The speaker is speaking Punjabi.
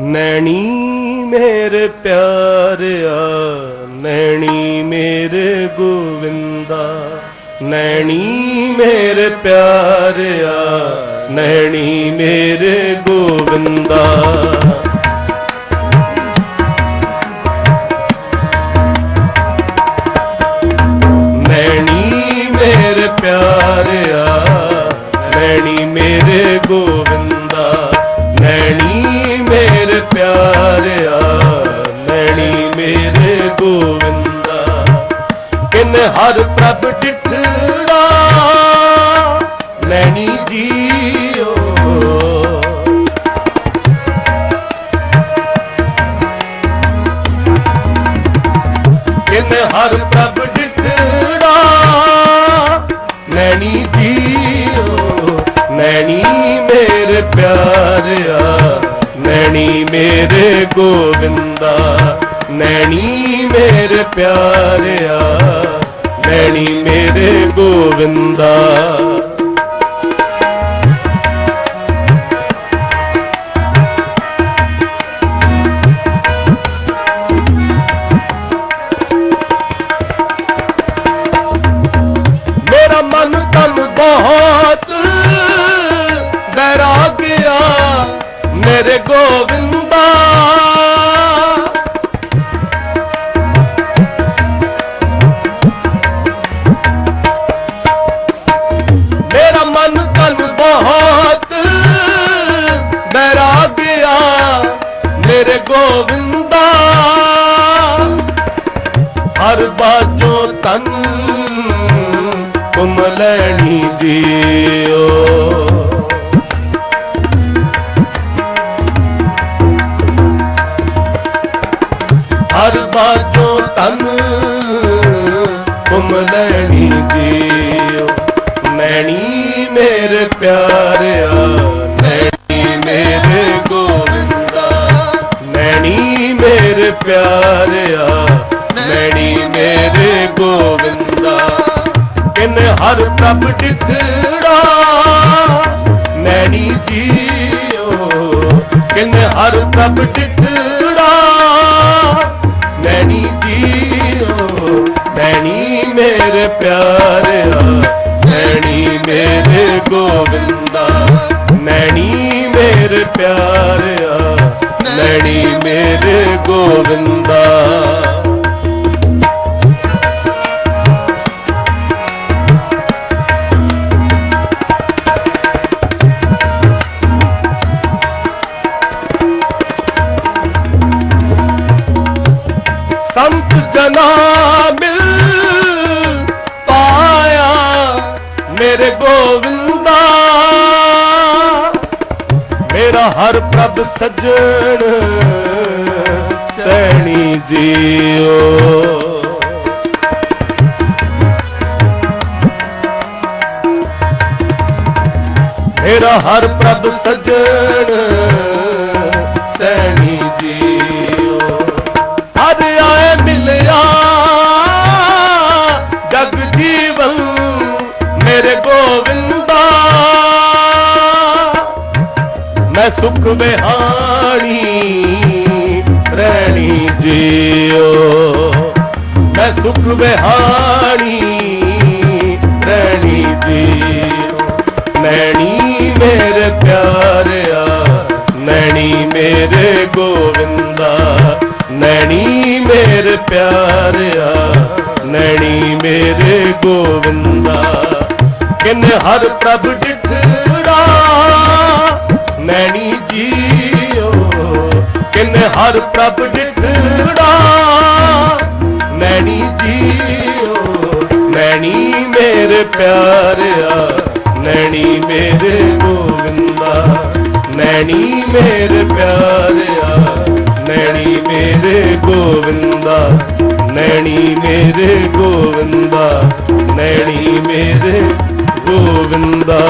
ਨੈਣੀ ਮੇਰੇ ਪਿਆਰਿਆ, ਨੈਣੀ ਮੇਰੇ ਗੋਵਿੰਦਾ, ਨੈਣੀ ਮੇਰੇ ਪਿਆਰਿਆ, ਨੈਣੀ ਮੇਰੇ ਗੋਵਿੰਦਾ। ਨੈਣੀ ਮੇਰੇ ਪਿਆਰਿਆ, ਨੈਣੀ ਮੇਰੇ ਗੋਵਿੰਦਾ। ਹਰ ਪ੍ਰਭ ਡਿਠੜਾ ਨੈਣੀ ਜੀਓ। ਕਿਨ ਹਰ ਪ੍ਰਭ ਡਿਠੜਾ ਨੈਣੀ ਜੀਓ। ਨੈਣੀ ਮੇਰੇ ਪਿਆਰਿਆ ਨੈਣੀ ਮੇਰੇ ਗੋਬਿੰਦਾ ਨੈਣੀ ਮੇਰੇ ਪਿਆਰਿਆ। ਨੈਣੀ ਮੇਰੇ ਗੋਵਿੰਦਾ। ਮੇਰਾ ਮਨ ਤਨ ਬਹੁਤ ਬੈਰਾਗਿਆ ਮੇਰੇ ਗੋਵਿੰਦ ਮੇਰੇ ਗੋਵਿੰਦਾ। ਹਰ ਬਾਜੋ ਤਨ ਤੁਮ ਲੈਣੀ ਜੀਓ। ਹਰ ਬਾਜੋ ਤਨ ਤੁਮ ਲੈਣੀ ਜੀਓ। ਨੈਣੀ ਮੇਰੇ ਪਿਆਰਿਆ ਪਿਆਰਿਆ ਨੈਣੀ ਮੇਰੇ ਗੋਵਿੰਦਾ। ਕਿਨ ਹਰ ਪ੍ਰਭ ਡਿਠੜਾ ਨੈਣੀ ਜੀਓ। ਕਿਨ ਹਰ ਪ੍ਰਭ ਡਿਠੜਾ ਨੈਣੀ ਜੀਓ। ਨੈਣੀ ਮੇਰੇ ਪਿਆਰਿਆ ਨੈਣੀ ਮੇਰੇ ਗੋਵਿੰਦਾ। ਨੈਣੀ ਮੇਰੇ ਪਿਆਰਿਆ। ਗੋਵਿੰਦਾ। ਸੰਤ ਜਨਾ ਮਿਲ ਪਾਇਆ ਮੇਰੇ ਗੋਵਿੰਦਾ। ਮੇਰਾ ਹਰ ਪ੍ਰਭ ਸਜਣ ਸੈਣੀ ਮੇਰਾ ਹਰ ਪ੍ਰਭ ਸਜਣ ਸੈਣੀ ਜੀਓ। ਹਰ ਆਏ ਮਿਲਿਆ, ਜਗ ਜੀਵਨ ਮੇਰੇ ਗੋਵਿੰਦਾ। ਮੈਂ ਸੁਖ ਬਿਹਾਣੀ ਰਹਿਣੀ ਜੀਓ। ਮੈਂ ਸੁਖ ਵਿਹਾਣੀ ਰਹਿਣੀ ਜੀਓ। ਨੈਣੀ ਮੇਰੇ ਪਿਆਰਿਆ, ਨੈਣੀ ਮੇਰੇ ਗੋਵਿੰਦਾ। ਨੈਣੀ ਮੇਰੇ ਪਿਆਰਿਆ, ਨੈਣੀ ਮੇਰੇ ਗੋਵਿੰਦਾ। ਕਿਨ ਹਰ ਪ੍ਰਭ ਡਿਠੜਾ ਨੈਣੀ ਜੀ ਹਰ ਪ੍ਰਭ ਡਿਠੜਾ ਨੈਣੀ ਜੀਓ, ਨੈਣੀ ਮੇਰੇ ਪਿਆਰਿਆ, ਨੈਣੀ ਮੇਰੇ ਗੋਵਿੰਦਾ, ਨੈਣੀ ਮੇਰੇ ਪਿਆਰਿਆ, ਨੈਣੀ ਮੇਰੇ ਗੋਵਿੰਦਾ, ਨੈਣੀ ਮੇਰੇ ਗੋਵਿੰਦਾ, ਨੈਣੀ ਮੇਰੇ ਗੋਵਿੰਦਾ।